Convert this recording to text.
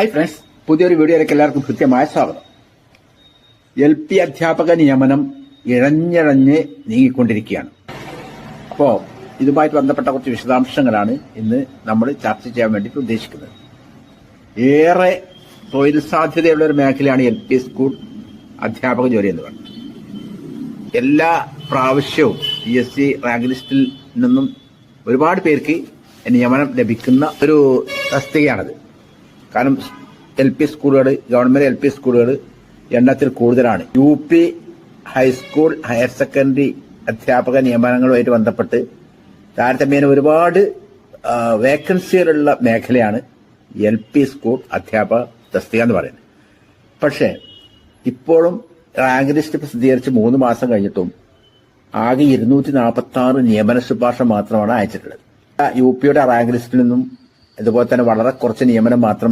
Hi friends പുതിയൊരു വീഡിയോയിലേക്ക് എല്ലാവർക്കും കൃത്യമായ സ്വാഗതം. എൽ പി അധ്യാപക നിയമനം ഇഴഞ്ഞിഴഞ്ഞ് നീങ്ങിക്കൊണ്ടിരിക്കുകയാണ്. അപ്പോ ഇതുമായി ബന്ധപ്പെട്ട കുറച്ച് വിശദാംശങ്ങളാണ് ഇന്ന് നമ്മൾ ചർച്ച ചെയ്യാൻ വേണ്ടിയിട്ട് ഉദ്ദേശിക്കുന്നത്. ഏറെ തൊഴിൽ സാധ്യതയുള്ള ഒരു മേഖലയാണ് എൽ പി സ്കൂൾ അധ്യാപക ജോലി എന്ന് പറയുന്നത് എല്ലാ പ്രാവശ്യവും പി എസ് സി റാങ്ക് ലിസ്റ്റിൽ നിന്നും ഒരുപാട് പേർക്ക് നിയമനം ലഭിക്കുന്ന ഒരു തസ്തികയാണത്. കാരണം എൽ പി സ്കൂളുകൾ ഗവൺമെന്റ് എൽ പി സ്കൂളുകൾ എണ്ണത്തിൽ കൂടുതലാണ്. U P high school higher secondary അധ്യാപക നിയമനങ്ങളുമായിട്ട് ബന്ധപ്പെട്ട് താരതമ്യേന ഒരുപാട് വേക്കൻസികളുള്ള മേഖലയാണ് എൽ പി സ്കൂൾ അധ്യാപക തസ്തിക എന്ന് പറയുന്നത്. പക്ഷേ ഇപ്പോഴും റാങ്ക് ലിസ്റ്റ് പ്രസിദ്ധീകരിച്ച് മൂന്ന് മാസം കഴിഞ്ഞിട്ടും ആകെ ഇരുന്നൂറ്റി നാൽപ്പത്തി ആറ് നിയമന ശുപാർശ മാത്രമാണ് അയച്ചിട്ടുള്ളത്. യു പിയുടെ റാങ്ക് ലിസ്റ്റിൽ നിന്നും ഇതുപോലെ തന്നെ വളരെ കുറച്ച് നിയമനം മാത്രമേ